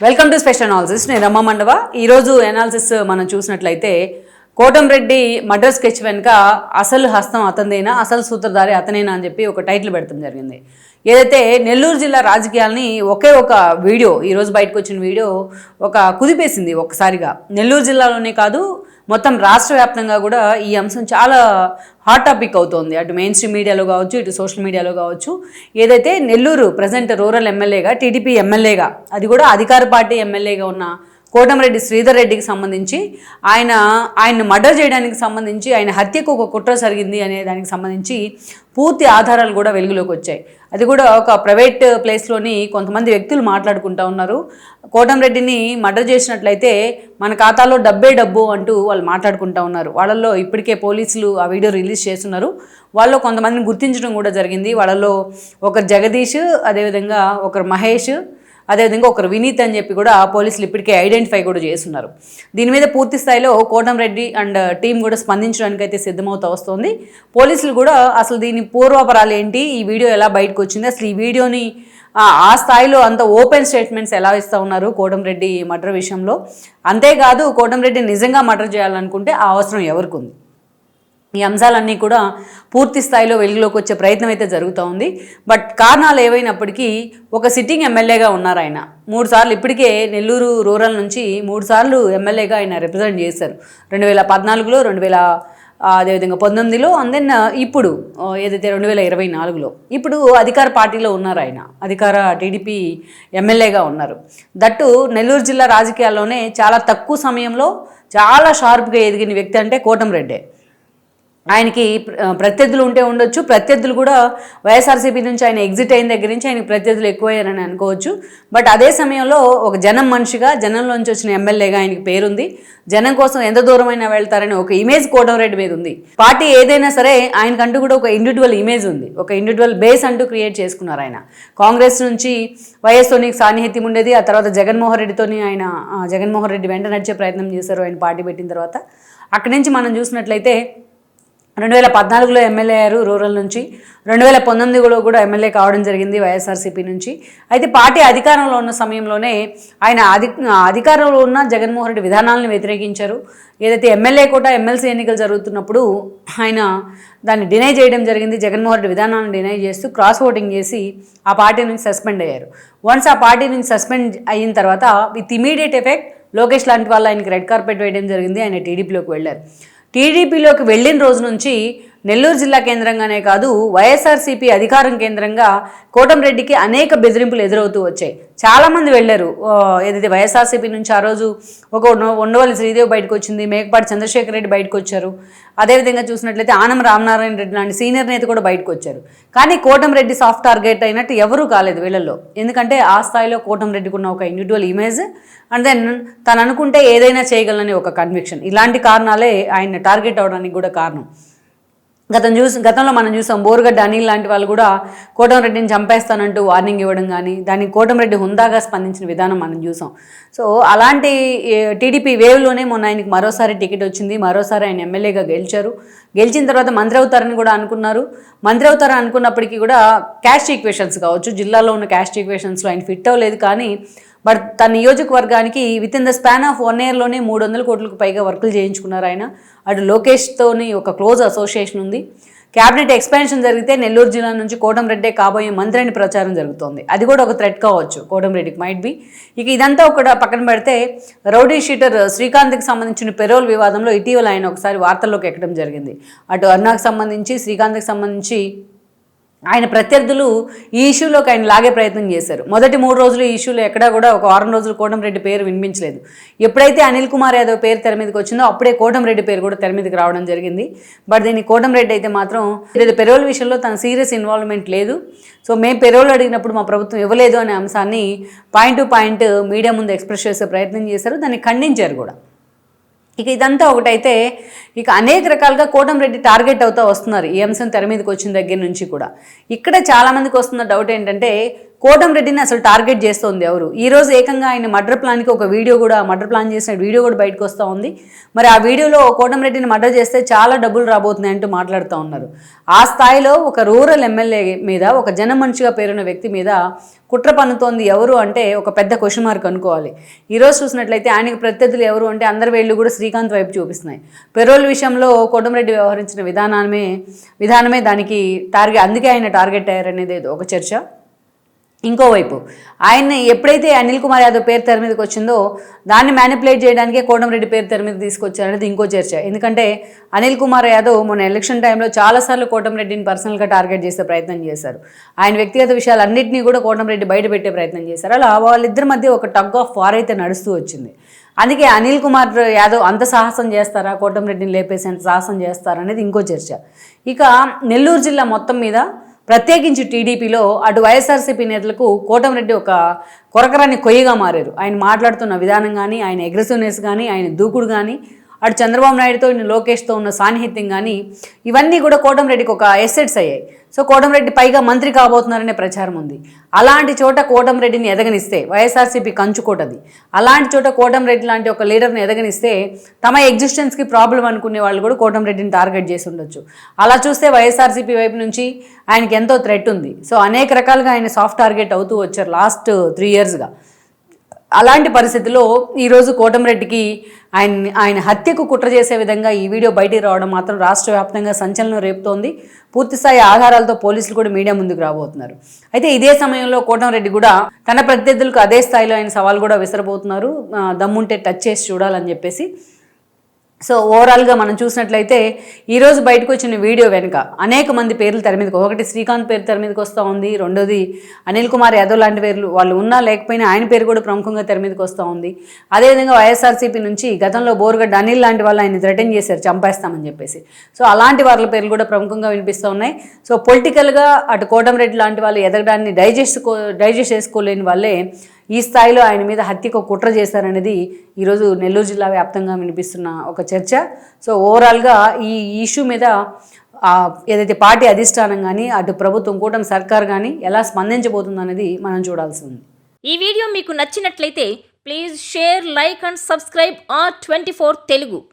Welcome to special analysis నేను రమ్మ మండవ. ఈరోజు అనాలిసిస్ మనం చూసినట్లయితే కోటంరెడ్డి మర్డర్ స్కెచ్ వెనుక అసలు హస్తం అతనిదేనా అసలు సూత్రధారి అతనేనా అని చెప్పి ఒక టైటిల్ పెడతాం జరిగింది. ఏదైతే నెల్లూరు జిల్లా రాజకీయాల్ని ఒకే ఒక వీడియో ఈరోజు బయటకు వచ్చిన వీడియో ఒక కుదిపేసింది ఒక్కసారిగా నెల్లూరు జిల్లాలోనే కాదు మొత్తం రాష్ట్ర వ్యాప్తంగా కూడా ఈ అంశం చాలా హాట్ టాపిక్ అవుతోంది. అటు మెయిన్ స్ట్రీమ్ మీడియాలో కావచ్చు ఇటు సోషల్ మీడియాలో కావచ్చు. ఏదైతే నెల్లూరు ప్రజెంట్ రూరల్ ఎమ్మెల్యేగా టీడీపీ ఎమ్మెల్యేగా అది కూడా అధికార పార్టీ ఎమ్మెల్యేగా ఉన్న కోటమరెడ్డి శ్రీధర్ రెడ్డికి సంబంధించి ఆయన ఆయన్ని మర్డర్ చేయడానికి సంబంధించి ఆయన హత్యకు ఒక కుట్ర జరిగింది అనే దానికి సంబంధించి పూర్తి ఆధారాలు కూడా వెలుగులోకి వచ్చాయి. అది కూడా ఒక ప్రైవేట్ ప్లేస్లోని కొంతమంది వ్యక్తులు మాట్లాడుకుంటా ఉన్నారు. కోటంరెడ్డిని మర్డర్ చేసినట్లయితే మన ఖాతాలో డబ్బే డబ్బు అంటూ వాళ్ళు మాట్లాడుకుంటా ఉన్నారు. వాళ్ళల్లో ఇప్పటికే పోలీసులు ఆ వీడియో రిలీజ్ చేస్తున్నారు. వాళ్ళు కొంతమందిని గుర్తించడం కూడా జరిగింది. వాళ్ళలో ఒకరు జగదీష్ అదేవిధంగా ఒకరు మహేష్ అదేవిధంగా ఒకరు వినీత్ అని చెప్పి కూడా పోలీసులు ఇప్పటికే ఐడెంటిఫై కూడా చేస్తున్నారు. దీని మీద పూర్తి స్థాయిలో కోటంరెడ్డి అండ్ టీం కూడా స్పందించడానికి అయితే సిద్ధమవుతూ వస్తుంది. పోలీసులు కూడా అసలు దీని పూర్వాపరాలు ఏంటి? ఈ వీడియో ఎలా బయటకు వచ్చింది? అసలు ఈ వీడియోని ఆ ఆ స్థాయిలో అంత ఓపెన్ స్టేట్మెంట్స్ ఎలా ఇస్తూ ఉన్నారు కోటంరెడ్డి మర్డర్ విషయంలో? అంతేకాదు కోటంరెడ్డి నిజంగా మర్డర్ చేయాలనుకుంటే ఆ అవసరం ఎవరికి ఉంది? ఈ అంశాలన్నీ కూడా పూర్తి స్థాయిలో వెలుగులోకి వచ్చే ప్రయత్నం అయితే జరుగుతూ ఉంది. బట్ కారణాలు ఏవైనప్పటికీ ఒక సిట్టింగ్ ఎమ్మెల్యేగా ఉన్నారు ఆయన. మూడు సార్లు ఇప్పటికే నెల్లూరు రూరల్ నుంచి మూడు సార్లు ఎమ్మెల్యేగా ఆయన రిప్రజెంట్ చేశారు. రెండు వేల పద్నాలుగులో రెండు వేల అదేవిధంగా పంతొమ్మిదిలో అండ్ దెన్ ఇప్పుడు ఏదైతే రెండు వేల ఇరవై నాలుగులో. ఇప్పుడు అధికార పార్టీలో ఉన్నారు ఆయన. అధికార టీడీపీ ఎమ్మెల్యేగా ఉన్నారు. దట్టు నెల్లూరు జిల్లా రాజకీయాల్లోనే చాలా తక్కువ సమయంలో చాలా షార్ప్గా ఎదిగిన వ్యక్తి అంటే కోటంరెడ్డే ఆయనకి ప్రత్యర్థులు ఉంటే ఉండొచ్చు. ప్రత్యర్థులు కూడా వైఎస్ఆర్సీపీ నుంచి ఆయన ఎగ్జిట్ అయిన దగ్గర నుంచి ఆయనకి ప్రత్యర్థులు ఎక్కువయ్యారని అనుకోవచ్చు. బట్ అదే సమయంలో ఒక జనం మనిషిగా జనంలోంచి వచ్చిన ఎమ్మెల్యేగా ఆయనకి పేరుంది. జనం కోసం ఎంత దూరమైనా వెళ్తారని ఒక ఇమేజ్ కోటంరెడ్డి మీద ఉంది. పార్టీ ఏదైనా సరే ఆయనకంటూ కూడా ఒక ఇండివిజువల్ ఇమేజ్ ఉంది. ఒక ఇండివిజువల్ బేస్ అంటూ క్రియేట్ చేసుకున్నారు ఆయన. కాంగ్రెస్ నుంచి వైఎస్తోని సాన్నిహిత్యం ఉండేది. ఆ తర్వాత జగన్మోహన్ రెడ్డితోని ఆయన జగన్మోహన్ రెడ్డి వెంట నడిచే ప్రయత్నం చేశారు ఆయన పార్టీ పెట్టిన తర్వాత. అక్కడి నుంచి మనం చూసినట్లయితే రెండు వేల పద్నాలుగులో ఎమ్మెల్యే అయ్యారు రూరల్ నుంచి. రెండు వేల పంతొమ్మిదిలో కూడా ఎమ్మెల్యే కావడం జరిగింది వైఎస్ఆర్సీపీ నుంచి. అయితే పార్టీ అధికారంలో ఉన్న సమయంలోనే ఆయన అధి అధికారంలో ఉన్న జగన్మోహన్ రెడ్డి విధానాలను వ్యతిరేకించారు. ఏదైతే ఎమ్మెల్యే కూడా ఎమ్మెల్సీ ఎన్నికలు జరుగుతున్నప్పుడు ఆయన దాన్ని డినై చేయడం జరిగింది. జగన్మోహన్ రెడ్డి విధానాలను డినై చేస్తూ క్రాస్ ఓటింగ్ చేసి ఆ పార్టీ నుంచి సస్పెండ్ అయ్యారు. వన్స్ ఆ పార్టీ నుంచి సస్పెండ్ అయిన తర్వాత విత్ ఇమీడియట్ ఎఫెక్ట్ లోకేష్ లాంటి వాళ్ళు ఆయనకి రెడ్ కార్పెట్ వేయడం జరిగింది. ఆయన టీడీపీలోకి వెళ్ళారు. టీడీపీలోకి వెళ్ళిన రోజు నుంచి నెల్లూరు జిల్లా కేంద్రంగానే కాదు వైఎస్ఆర్సీపీ అధికారం కేంద్రంగా కోటంరెడ్డికి అనేక బెదిరింపులు ఎదురవుతూ వచ్చాయి. చాలామంది వెళ్ళారు. ఏదైతే వైఎస్ఆర్సీపీ నుంచి ఆ రోజు ఒక ఉండవల్లి శ్రీదేవి బయటకు వచ్చింది మేకపాటి చంద్రశేఖర్ రెడ్డి బయటకు వచ్చారు. అదేవిధంగా చూసినట్లయితే ఆనం రామనారాయణ రెడ్డి లాంటి సీనియర్ నేత కూడా బయటకు వచ్చారు. కానీ కోటంరెడ్డి సాఫ్ట్ టార్గెట్ అయినట్టు ఎవరూ కాలేదు వీళ్ళల్లో. ఎందుకంటే ఆ స్థాయిలో కోటంరెడ్డికి ఉన్న ఒక ఇండివిజువల్ ఇమేజ్ అండ్ దెన్ తను అనుకుంటే ఏదైనా చేయగలనని ఒక కన్విక్షన్ ఇలాంటి కారణాలే ఆయన టార్గెట్ అవడానికి కూడా కారణం. గతం చూసి గతంలో మనం చూసాం బోరుగడ్డ అనిల్ లాంటి వాళ్ళు కూడా కోటంరెడ్డిని చంపేస్తానంటూ వార్నింగ్ ఇవ్వడం కానీ దానికి కోటంరెడ్డి హుందాగా స్పందించిన విధానం మనం చూసాం. సో అలాంటి టీడీపీ వేవ్లోనే మొన్న ఆయనకి మరోసారి టికెట్ వచ్చింది. మరోసారి ఆయన ఎమ్మెల్యేగా గెలిచారు. గెలిచిన తర్వాత మంత్రి అవుతారని కూడా అనుకున్నారు. మంత్రి అవుతారని అనుకున్నప్పటికీ కూడా క్యాస్ట్ ఈక్వేషన్స్ కావచ్చు జిల్లాలో ఉన్న క్యాస్ట్ ఈక్వేషన్స్లో ఆయన ఫిట్ అవ్వలేదు. కానీ బట్ తన నియోజకవర్గానికి within the span of one ఇయర్లోనే మూడు వందల కోట్లకు పైగా వర్కులు చేయించుకున్నారు ఆయన. అటు లోకేష్తోని ఒక క్లోజ్ అసోసియేషన్ ఉంది. క్యాబినెట్ ఎక్స్పాన్షన్ జరిగితే నెల్లూరు జిల్లా నుంచి కోటంరెడ్డే కాబోయే మంత్రి అని ప్రచారం జరుగుతోంది. అది కూడా ఒక థ్రెట్ కావచ్చు. కోటంరెడ్డికి మైట్ బి ఇక ఇదంతా ఒక పక్కన పెడితే రౌడీ షీటర్ శ్రీకాంత్కి సంబంధించిన పెరోల్ వివాదంలో ఇటీవల ఆయన ఒకసారి వార్తల్లోకి ఎక్కడం జరిగింది. అటు అన్నాకు సంబంధించి శ్రీకాంత్కి సంబంధించి ఆయన ప్రత్యర్థులు ఈ ఇష్యూలోకి ఆయన లాగే ప్రయత్నం చేశారు. మొదటి మూడు రోజులు ఈ ఇష్యూలో ఎక్కడా కూడా ఒక వారం రోజులు కోటంరెడ్డి పేరు వినిపించలేదు. ఎప్పుడైతే అనిల్ కుమార్ యాదవ్ పేరు తెర మీదకి వచ్చిందో అప్పుడే కోటంరెడ్డి పేరు కూడా తెర మీదకి రావడం జరిగింది. బట్ దీన్ని కోటంరెడ్డి అయితే మాత్రం ఇది పెరోల్ విషయంలో తన సీరియస్ ఇన్వాల్వ్మెంట్ లేదు. సో మేము పెరోల్ అడిగినప్పుడు మా ప్రభుత్వం ఇవ్వలేదు అనే అంశాన్ని పాయింట్ టు పాయింట్ మీడియా ముందు ఎక్స్ప్రెస్ చేసే ప్రయత్నం చేశారు. దాన్ని ఖండించారు కూడా. ఇక ఇదంతా ఒకటైతే ఇక అనేక రకాలుగా కోటంరెడ్డి టార్గెట్ అవుతూ వస్తున్నారు ఈ అంశం తెర మీదకి వచ్చిన దగ్గర నుంచి కూడా. ఇక్కడ చాలామందికి వస్తున్న డౌట్ ఏంటంటే కోటంరెడ్డిని అసలు టార్గెట్ చేస్తోంది ఎవరు? ఈరోజు ఏకంగా ఆయన మర్డర్ ప్లాన్కి ఒక వీడియో కూడా మర్డర్ ప్లాన్ చేసిన వీడియో కూడా బయటకు వస్తూ ఉంది. మరి ఆ వీడియోలో కోటంరెడ్డిని మర్డర్ చేస్తే చాలా డబ్బులు రాబోతున్నాయి అంటూ మాట్లాడుతూ ఉన్నారు. ఆ స్థాయిలో ఒక రూరల్ ఎమ్మెల్యే మీద ఒక జన మనిషిగా పేరున్న వ్యక్తి మీద కుట్ర పన్నుతోంది ఎవరు అంటే ఒక పెద్ద క్వశ్చన్ మార్క్ అనుకోవాలి. ఈరోజు చూసినట్లయితే ఆయనకు ప్రత్యర్థులు ఎవరు అంటే అందరి వేళ్ళు కూడా శ్రీకాంత్ వైపు చూపిస్తున్నాయి. పెరోల్ విషయంలో కోటమిరెడ్డి వ్యవహరించిన విధానమే విధానమే దానికి టార్గెట్ అందుకే ఆయన టార్గెట్ అయ్యారనేది ఒక చర్చ. ఇంకోవైపు ఆయన్ని ఎప్పుడైతే అనిల్ కుమార్ యాదవ్ పేరు తెర మీదకి వచ్చిందో దాన్ని మ్యానిపులేట్ చేయడానికే కోటంరెడ్డి పేరు తెర మీద తీసుకొచ్చారనేది ఇంకో చర్చ. ఎందుకంటే అనిల్ కుమార్ యాదవ్ మొన్న ఎలక్షన్ టైంలో చాలాసార్లు కోటంరెడ్డిని పర్సనల్గా టార్గెట్ చేసే ప్రయత్నం చేశారు. ఆయన వ్యక్తిగత విషయాలన్నింటినీ కూడా కోటంరెడ్డి బయట పెట్టే ప్రయత్నం చేశారు. అలా వాళ్ళిద్దరి మధ్య ఒక టగ్ ఆఫ్ వార్ అయితే నడుస్తూ వచ్చింది. అందుకే అనిల్ కుమార్ యాదవ్ అంత సాహసం చేస్తారా? కోటంరెడ్డిని లేపేసేంత సాహసం చేస్తారా? అనేది ఇంకో చర్చ. ఇక నెల్లూరు జిల్లా మొత్తం మీద ప్రత్యేకించి టీడీపీలో అటు వైఎస్ఆర్సీపీ నేతలకు కోటంరెడ్డి ఒక కొరకరాని కొయ్యగా మారారు. ఆయన మాట్లాడుతున్న విధానం కానీ ఆయన అగ్రెసివ్నెస్ కానీ ఆయన దూకుడు కానీ అటు చంద్రబాబు నాయుడుతో ఇటు లోకేష్తో ఉన్న సాన్నిహిత్యం కానీ ఇవన్నీ కూడా కోటంరెడ్డికి ఒక ఎసెట్స్ అయ్యాయి. సో కోటంరెడ్డి పైగా మంత్రి కాబోతున్నారనే ప్రచారం ఉంది. అలాంటి చోట కోటంరెడ్డిని ఎదగనిస్తే వైఎస్ఆర్సీపీ కంచుకోటది. అలాంటి చోట కోటంరెడ్డి లాంటి ఒక లీడర్ని ఎదగనిస్తే తమ ఎగ్జిస్టెన్స్కి ప్రాబ్లం అనుకునే వాళ్ళు కూడా కోటంరెడ్డిని టార్గెట్ చేసి ఉండొచ్చు. అలా చూస్తే వైఎస్ఆర్సీపీ వైపు నుంచి ఆయనకి ఎంతో థ్రెట్ ఉంది. సో అనేక రకాలుగా ఆయన సాఫ్ట్ టార్గెట్ అవుతూ వచ్చారు లాస్ట్ త్రీ ఇయర్స్గా అలాంటి పరిస్థితిలో ఈరోజు కోటమిరెడ్డికి ఆయన ఆయన హత్యకు కుట్ర చేసే విధంగా ఈ వీడియో బయటికి రావడం మాత్రం రాష్ట్ర వ్యాప్తంగా సంచలనం రేపుతోంది. పూర్తిస్థాయి ఆధారాలతో పోలీసులు కూడా మీడియా ముందుకు రాబోతున్నారు. అయితే ఇదే సమయంలో కోటంరెడ్డి కూడా తన ప్రత్యర్థులకు అదే స్థాయిలో ఆయన సవాల్ కూడా విసరబోతున్నారు. దమ్ముంటే టచ్ చేసి చూడాలని చెప్పేసి సో ఓవరాల్గా మనం చూసినట్లయితే ఈరోజు బయటకు వచ్చిన వీడియో వెనుక అనేక మంది పేర్లు తెర మీదకి ఒకటి శ్రీకాంత్ పేరు తెర మీదకి వస్తూ ఉంది రెండోది అనిల్ కుమార్ యాదవ్ లాంటి పేర్లు వాళ్ళు ఉన్నా లేకపోయినా ఆయన పేరు కూడా ప్రముఖంగా తెర మీదకి వస్తూ ఉంది. అదేవిధంగా వైఎస్ఆర్సీపీ నుంచి గతంలో బోరుగడ్డ అనిల్ లాంటి వాళ్ళు ఆయన థ్రెటన్ చేశారు చంపేస్తామని చెప్పేసి. సో అలాంటి వాళ్ళ పేర్లు కూడా ప్రముఖంగా వినిపిస్తూ ఉన్నాయి. సో పొలిటికల్గా అటు కోటంరెడ్డి లాంటి వాళ్ళు ఎదగడాన్ని డైజెస్ట్ డైజెస్ట్ చేసుకోలేని వాళ్ళే ఈ స్థాయిలో ఆయన మీద హత్యకు కుట్ర చేశారనేది ఈరోజు నెల్లూరు జిల్లా వ్యాప్తంగా వినిపిస్తున్న ఒక చర్చ. సో ఓవరాల్గా ఈ ఇష్యూ మీద ఏదైతే పార్టీ అధిష్టానం కానీ అటు ప్రభుత్వం కూటమి సర్కార్ కానీ ఎలా స్పందించబోతుందనేది మనం చూడాల్సి ఉంది. ఈ వీడియో మీకు నచ్చినట్లయితే please share like and subscribe R twenty Telugu.